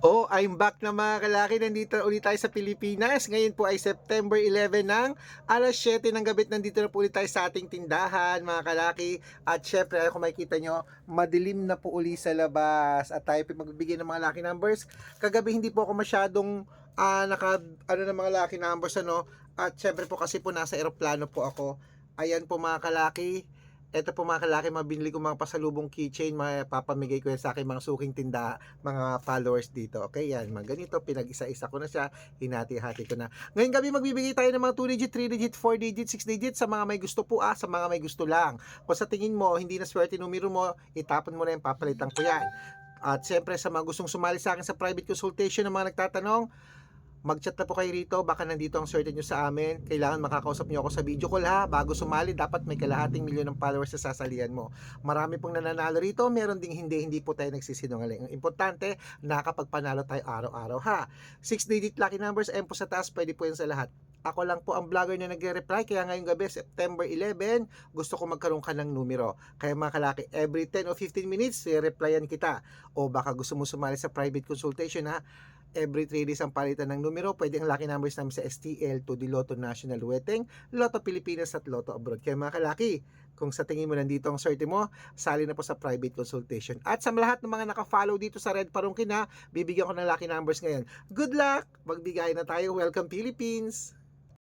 Oh, I'm back na mga kalaki. Nandito ulit tayo sa Pilipinas. Ngayon po ay September 11 ng alas 7 ng gabi. Nandito na po ulit tayo sa ating tindahan, mga kalaki. At syempre, kung makikita nyo, madilim na po uli sa labas. At tayo po magbibigay ng mga lucky numbers. Kagabi hindi po ako masyadong ah, naka, ano ng mga lucky numbers, ano. At syempre po kasi po nasa eroplano po ako. Ayan po mga kalaki. Ito po mga kalaki, mabinili ko mga pasalubong keychain, mapapamigay ko yan sa aking mga suking tinda, mga followers dito. Okay, yan, mga ganito, pinag-isa-isa ko na siya, hinati-hati ko na. Ngayong gabi magbibigay tayo ng mga 2 digit, 3 digit, 4 digit, 6 digit sa mga may gusto po ah, sa mga may gusto lang. Kung sa tingin mo, hindi na swerte numero mo, itapon mo na yan, papalitan ko yan. At siyempre sa mga gustong sumali sa akin sa private consultation ng mga nagtatanong, mag-chat na po kayo rito, baka nandito ang sorted nyo sa amin. Kailangan makakausap nyo ako sa video call ha. Bago sumali, dapat may kalahating milyon ng followers sa sasalihan mo. Marami pong nananalo rito, meron ding hindi, hindi po tayo nagsisinungaling. Ang importante, nakapagpanalo tayo araw-araw ha. 6 digit lucky numbers, M po sa taas, pwede po yan sa lahat. Ako lang po ang vlogger na nagre-reply, kaya ngayong gabi, September 11, gusto ko magkaroon ka ng numero. Kaya mga kalaki, every 10 o 15 minutes, replyan kita. O baka gusto mo sumali sa private consultation ha, every 3 days ang palitan ng numero. Pwede ang lucky numbers namin sa STL to the Lotto National Weteng, Lotto Pilipinas at Lotto Abroad. Kaya mga kalaki, kung sa tingin mo nandito ang swerte mo, sali na po sa private consultation. At sa lahat ng mga naka-follow dito sa Red Parungkin ha, bibigyan ko ng lucky numbers ngayon. Good luck! Magbigay na tayo. Welcome Philippines!